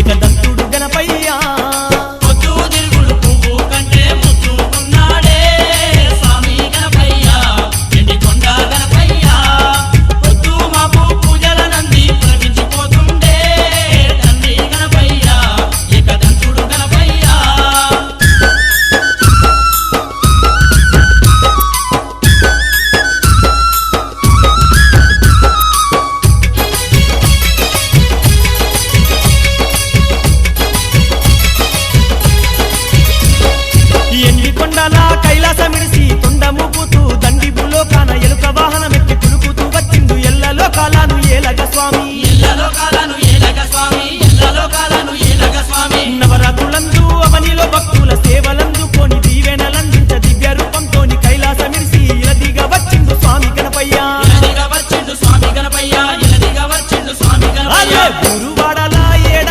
ఏకదంతుడు గణపయ్యా. కైలాస మిడిసి తొండ మూపుతూ దండిబులో కాన ఎలుక వాహనం ఎక్కి కులుకుతూ వచ్చిందు ఎల్లలో కాలాను ఏలగ స్వామి. ఎల్లలో కాలాను ఏలగ ఎల్లలో కాలాను ఏలగ స్వామి. నవరాత్రులందు అవనిలో భక్తుల సేవలందు కొని దీవెనలందించ దివ్య రూపంతో కైలాసమిడిసి ఇలదిగా వచ్చిందు స్వామి గణపయ్య. ఇలదిగా వచ్చిండు స్వామి గణపయ్య ఇలదిగా వచ్చిండు